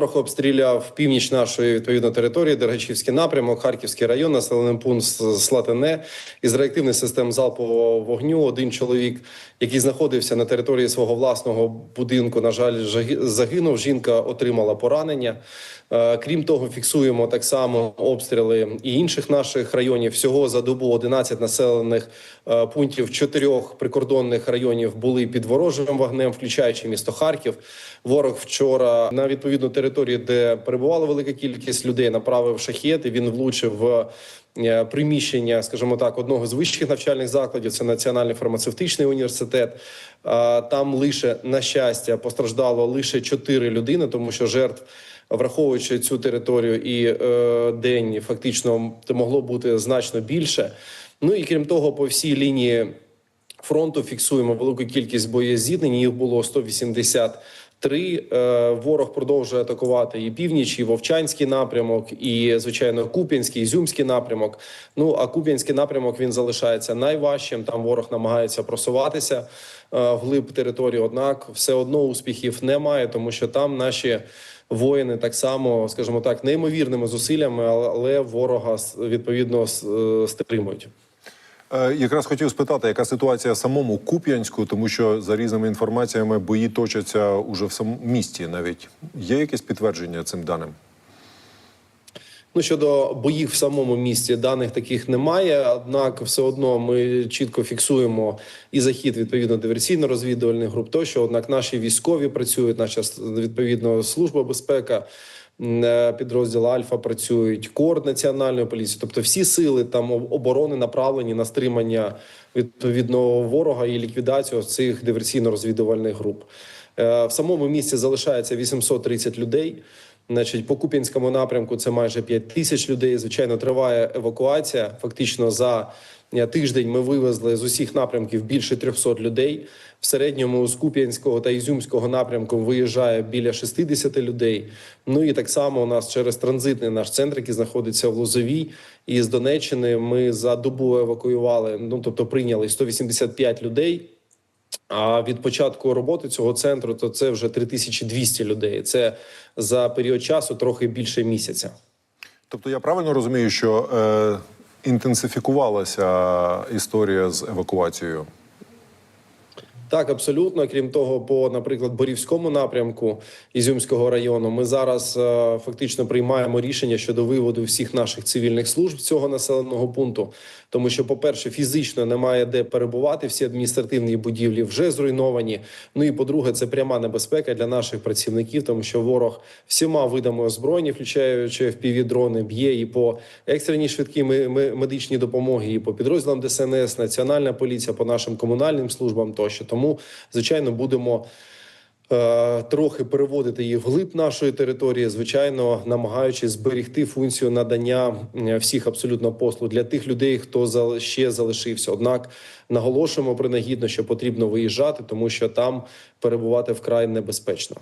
Ворог обстріляв північ нашої відповідно території, Дергачівський напрямок, Харківський район, населений пункт Слатине. Із реактивних систем залпового вогню один чоловік, який знаходився на території свого власного будинку, на жаль, загинув. Жінка отримала поранення. Е, Крім того, фіксуємо так само обстріли і інших наших районів. Всього за добу 11 населених е, пунктів чотирьох прикордонних районів були під ворожим вогнем, включаючи місто Харків. Ворог вчора на відповідну територію, де перебувала велика кількість людей, направив шахети. Він влучив в е, приміщення, скажімо так, одного з вищих навчальних закладів. Це Національний фармацевтичний університет. Там лише на щастя постраждало лише чотири людини, тому що жертв. Враховуючи цю територію і е, день, фактично могло бути значно більше. Ну і крім того, по всій лінії фронту фіксуємо велику кількість боєзіткнень. Їх було 183. Е, Ворог продовжує атакувати і північ, і Вовчанський напрямок, і звичайно Куп'янський, Ізюмський напрямок. Ну а Куп'янський напрямок він залишається найважчим. Там ворог намагається просуватися е, вглиб території. Однак все одно успіхів немає, тому що там наші. Воїни так само, скажімо так, неймовірними зусиллями, але ворога відповідно е, стримують. Е, Якраз хотів спитати, яка ситуація самому Куп'янську, тому що за різними інформаціями бої точаться уже в самому місті. Навіть є якесь підтвердження цим даним? Ну щодо боїв в самому місті, даних таких немає. Однак, все одно ми чітко фіксуємо і захід відповідно диверсійно-розвідувальних груп. Тощо, однак, наші військові працюють, наша відповідно служба безпека. е, Підрозділ Альфа працюють кор національної поліції, тобто всі сили там оборони направлені на стримання відповідного ворога і ліквідацію цих диверсійно-розвідувальних груп. Е, В самому місті залишається 830 людей. Значить, по Куп'янському напрямку це майже 5 тисяч людей. Звичайно, триває евакуація. Фактично за е, тиждень ми вивезли з усіх напрямків більше 300 людей. В середньому з Куп'янського та Ізюмського напрямку виїжджає біля 60 людей. Ну і так само у нас через транзитний наш центр, який знаходиться в Лозовій, і з Донеччини ми за добу евакуювали. Ну тобто прийняли 185 людей. А від початку роботи цього центру то це вже 3200 людей. Це за період часу трохи більше місяця. Тобто я правильно розумію, що е, інтенсифікувалася історія з евакуацією? Так, абсолютно. Крім того, по, наприклад, Борівському напрямку Ізюмського району, ми зараз е, фактично приймаємо рішення щодо виводу всіх наших цивільних служб цього населеного пункту. Тому що, по-перше, фізично немає де перебувати. Всі адміністративні будівлі вже зруйновані. Ну і по-друге, це пряма небезпека для наших працівників, тому що ворог всіма видами озброєння, включаючи FPV-дрони, б'є і по екстреній швидкій медичній допомоги, і по підрозділам ДСНС, Національна поліція, по нашим комунальним службам тощо. Тому, звичайно, будемо. е, Трохи переводити її вглиб нашої території, звичайно, намагаючись зберегти функцію надання е, всіх абсолютно послуг для тих людей, хто ще залишився. Однак наголошуємо принагідно, що потрібно виїжджати, тому що там перебувати вкрай небезпечно.